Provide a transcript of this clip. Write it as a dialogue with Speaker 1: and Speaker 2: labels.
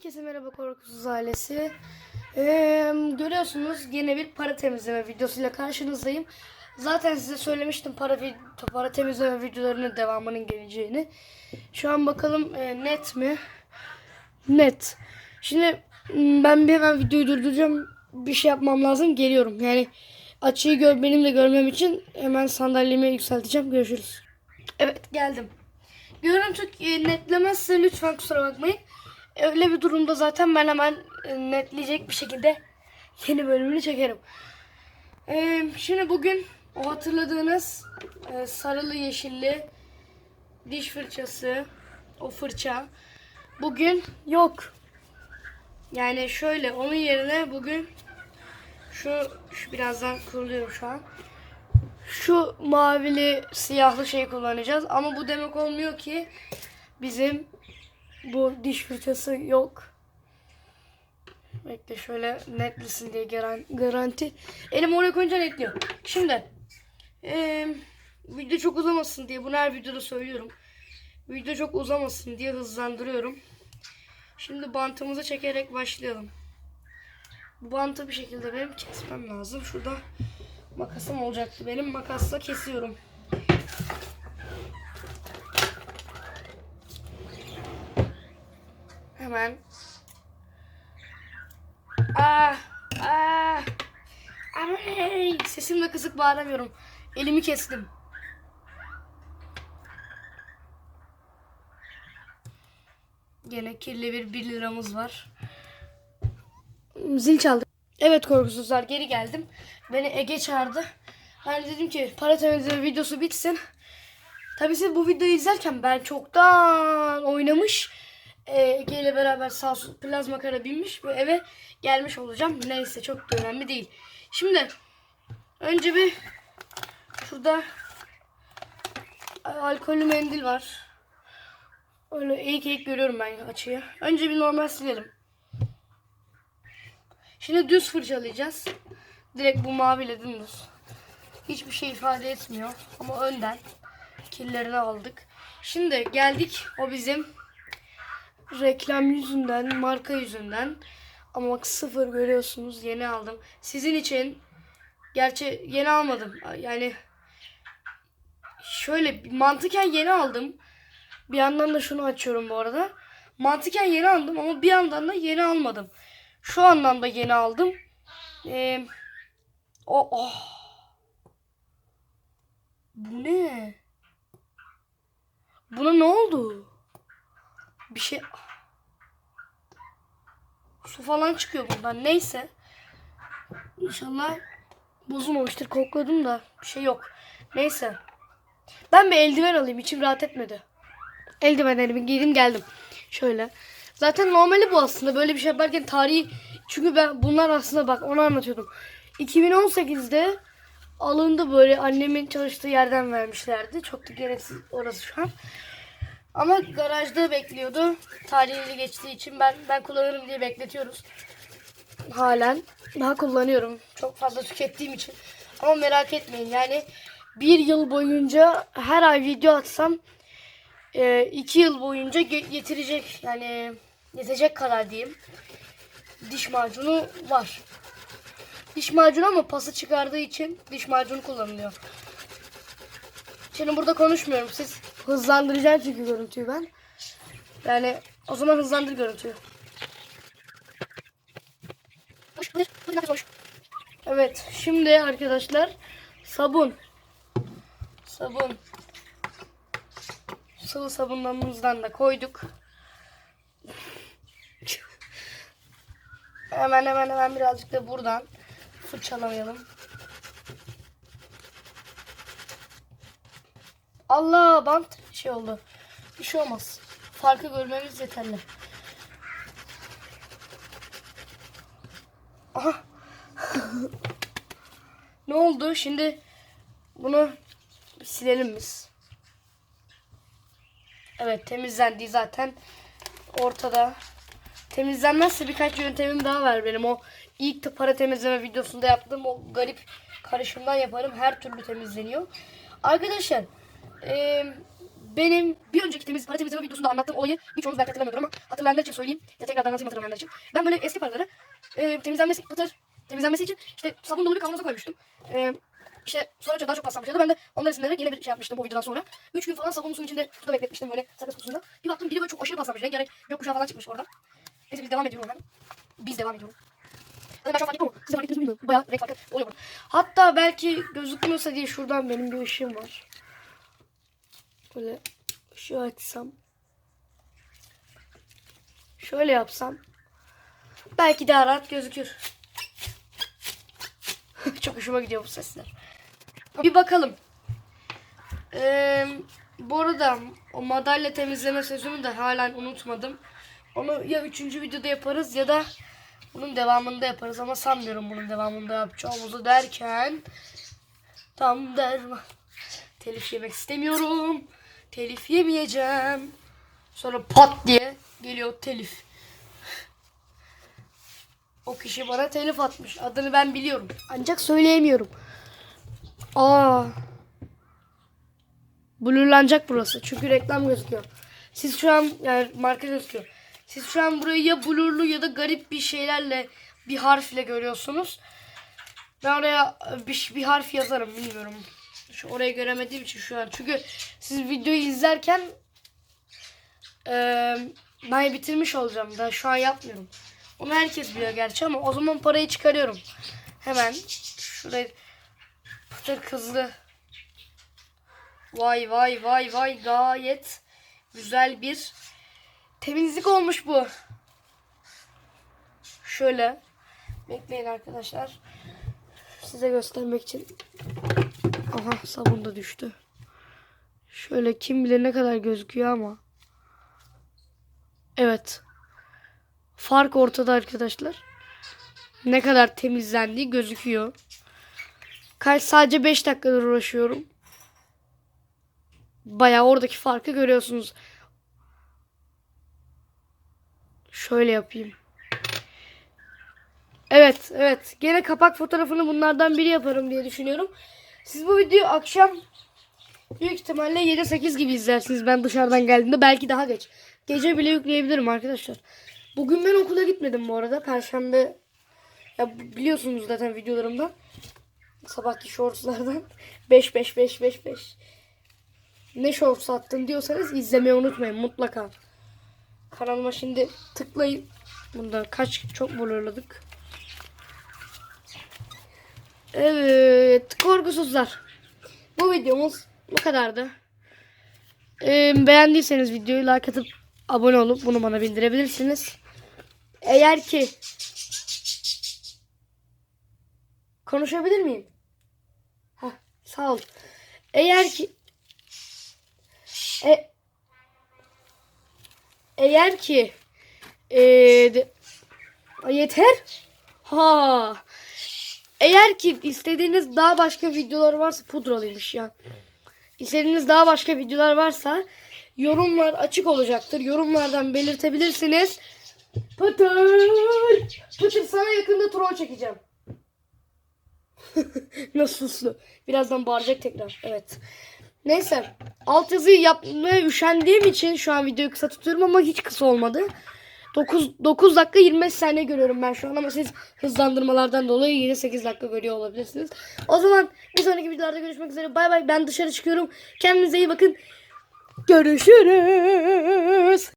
Speaker 1: Herkese merhaba Korkusuz ailesi. Ee, görüyorsunuz yine bir para temizleme videosuyla karşınızdayım. Zaten size söylemiştim para para temizleme videolarının devamının geleceğini. Şu an bakalım e, net mi? Net. Şimdi ben bir hemen videoyu durduracağım. Bir şey yapmam lazım. Geliyorum. Yani açıyı gör, benim de görmem için hemen sandalyemi yükselteceğim. Görüşürüz. Evet geldim. Görüntü e, netlemezse lütfen kusura bakmayın. Öyle bir durumda zaten ben hemen e, netleyecek bir şekilde yeni bölümünü çekerim. Ee, şimdi bugün o hatırladığınız e, sarılı yeşilli diş fırçası, o fırça bugün yok. Yani şöyle onun yerine bugün şu, şu birazdan kuruluyorum şu an. Şu mavili siyahlı şeyi kullanacağız ama bu demek olmuyor ki bizim bu diş fırçası yok. Bekle şöyle netlesin diye garan- garanti. Elim oraya koyunca netliyor. Şimdi eee, video çok uzamasın diye bunu her videoda söylüyorum. Video çok uzamasın diye hızlandırıyorum. Şimdi bantımızı çekerek başlayalım. Bu bantı bir şekilde benim kesmem lazım. Şurada makasım olacaktı benim. Makasla kesiyorum. Hemen. Ah, ah. Ay, sesimle kısık bağıramıyorum. Elimi kestim. Gene kirli bir 1 liramız var. Zil çaldı. Evet korkusuzlar geri geldim. Beni Ege çağırdı. Ben dedim ki para temizleme videosu bitsin. Tabii siz bu videoyu izlerken ben çoktan oynamış e, Ege ile beraber sağ olsun plazma kara binmiş ve eve gelmiş olacağım. Neyse çok da önemli değil. Şimdi önce bir şurada alkollü mendil var. Öyle eğik eğik görüyorum ben açıyı. Önce bir normal silelim. Şimdi düz fırçalayacağız. Direkt bu maviyle dümdüz. Hiçbir şey ifade etmiyor. Ama önden kirlerini aldık. Şimdi geldik o bizim reklam yüzünden, marka yüzünden. Ama bak sıfır görüyorsunuz yeni aldım. Sizin için gerçi yeni almadım. Yani şöyle mantıken yeni aldım. Bir yandan da şunu açıyorum bu arada. Mantıken yeni aldım ama bir yandan da yeni almadım. Şu anlamda yeni aldım. Ee, o oh. Bu ne? Buna ne oldu? Bir şey... Su falan çıkıyor bundan. Neyse. İnşallah bozulmamıştır. Kokladım da bir şey yok. Neyse. Ben bir eldiven alayım. İçim rahat etmedi. Eldivenlerimi giydim geldim. Şöyle. Zaten normali bu aslında. Böyle bir şey yaparken tarihi... Çünkü ben bunlar aslında bak onu anlatıyordum. 2018'de alındı böyle annemin çalıştığı yerden vermişlerdi. Çok da gereksiz orası şu an. Ama garajda bekliyordu. Tarihleri geçtiği için ben ben kullanırım diye bekletiyoruz. Halen daha kullanıyorum. Çok fazla tükettiğim için. Ama merak etmeyin yani bir yıl boyunca her ay video atsam e, iki yıl boyunca yetirecek yani yetecek kadar diyeyim. Diş macunu var. Diş macunu ama pası çıkardığı için diş macunu kullanılıyor. Şimdi burada konuşmuyorum. Siz hızlandıracaksınız çünkü görüntüyü ben. Yani o zaman hızlandır görüntüyü. Evet. Şimdi arkadaşlar sabun. Sabun. Sıvı sabunlarımızdan da koyduk. Hemen hemen hemen birazcık da buradan fırçalamayalım. Allah bant şey oldu. Bir şey olmaz. Farkı görmemiz yeterli. Aha. ne oldu? Şimdi bunu silelim biz. Evet temizlendi zaten. Ortada. Temizlenmezse birkaç yöntemim daha var benim. O ilk para temizleme videosunda yaptığım o garip karışımdan yaparım. Her türlü temizleniyor. Arkadaşlar eee benim bir önceki temiz para temizleme videosunda anlattığım olayı birçoğunuz belki hatırlamıyordur ama hatırlayanlar için söyleyeyim. Ya tekrardan anlatayım hatırlamayanlar için. Ben böyle eski paraları e, temizlenmesi, pıtır temizlenmesi için işte sabun dolu bir kavanoza koymuştum. E, işte sonra daha çok paslanmışlardı. Ben de onların isimleri yine bir şey yapmıştım bu videodan sonra. 3 gün falan sabunun suyun içinde kutuda bekletmiştim böyle sakız kutusunda. Bir baktım biri böyle çok aşırı paslanmış. Rengarenk gökkuşağı falan çıkmış oradan. Neyse biz devam ediyoruz hemen. Biz devam ediyoruz. Ben şu an fark ettim ama siz fark ettiniz mi bilmiyorum. Bayağı renk farkı oluyor burada. Hatta belki gözükmüyorsa diye şuradan benim bir ışığım var. Böyle ışığı açsam. Şöyle yapsam. Belki daha rahat gözükür. Çok hoşuma gidiyor bu sesler. Bir bakalım. Ee, bu arada o madalya temizleme sözümü de halen unutmadım. Onu ya üçüncü videoda yaparız ya da bunun devamında yaparız ama sanmıyorum bunun devamında yapacağımızı derken tam derman. Telif yemek istemiyorum. Telif yemeyeceğim. Sonra pat diye geliyor telif. O kişi bana telif atmış. Adını ben biliyorum. Ancak söyleyemiyorum. Aa. Blurlanacak burası. Çünkü reklam gözüküyor. Siz şu an yani marka gözüküyor. Siz şu an burayı ya blurlu ya da garip bir şeylerle bir harfle görüyorsunuz. Ben oraya bir, bir harf yazarım bilmiyorum. Orayı göremediğim için şu an. Çünkü siz videoyu izlerken eee ben bitirmiş olacağım. Ben şu an yapmıyorum. Onu herkes biliyor gerçi ama o zaman parayı çıkarıyorum. Hemen şuraya pıtır kızlı. Vay vay vay vay gayet güzel bir temizlik olmuş bu. Şöyle bekleyin arkadaşlar. Size göstermek için. Aha sabun da düştü. Şöyle kim bilir ne kadar gözüküyor ama. Evet. Fark ortada arkadaşlar. Ne kadar temizlendiği gözüküyor. Kaç sadece 5 dakikadır uğraşıyorum. Bayağı oradaki farkı görüyorsunuz. Şöyle yapayım. Evet, evet. Gene kapak fotoğrafını bunlardan biri yaparım diye düşünüyorum. Siz bu videoyu akşam büyük ihtimalle 7-8 gibi izlersiniz ben dışarıdan geldiğimde. Belki daha geç. Gece bile yükleyebilirim arkadaşlar. Bugün ben okula gitmedim bu arada. Perşembe ya biliyorsunuz zaten videolarımdan. Sabahki shortslardan 5 5 5 5 5. Ne shorts attın diyorsanız izlemeyi unutmayın mutlaka. Kanalıma şimdi tıklayın. Bunda kaç çok blurladık. Evet, korkusuzlar. Bu videomuz bu kadardı. Ee, beğendiyseniz videoyu like atıp abone olup bunu bana bildirebilirsiniz. Eğer ki konuşabilir miyim? Hah, sağ ol. Eğer ki e, eğer ki e, de- yeter. Ha. Eğer ki istediğiniz daha başka videolar varsa pudralıymış ya. İstediğiniz daha başka videolar varsa yorumlar açık olacaktır. Yorumlardan belirtebilirsiniz. Pıtır. Pıtır sana yakında troll çekeceğim. Nasıl suslu? Birazdan bağıracak tekrar. Evet. Neyse. Altyazıyı yapmaya üşendiğim için şu an videoyu kısa tutuyorum ama hiç kısa olmadı. 9, 9 dakika 25 saniye görüyorum ben şu an ama siz hızlandırmalardan dolayı yine 8 dakika görüyor olabilirsiniz. O zaman bir sonraki videolarda görüşmek üzere. Bay bay ben dışarı çıkıyorum. Kendinize iyi bakın. Görüşürüz.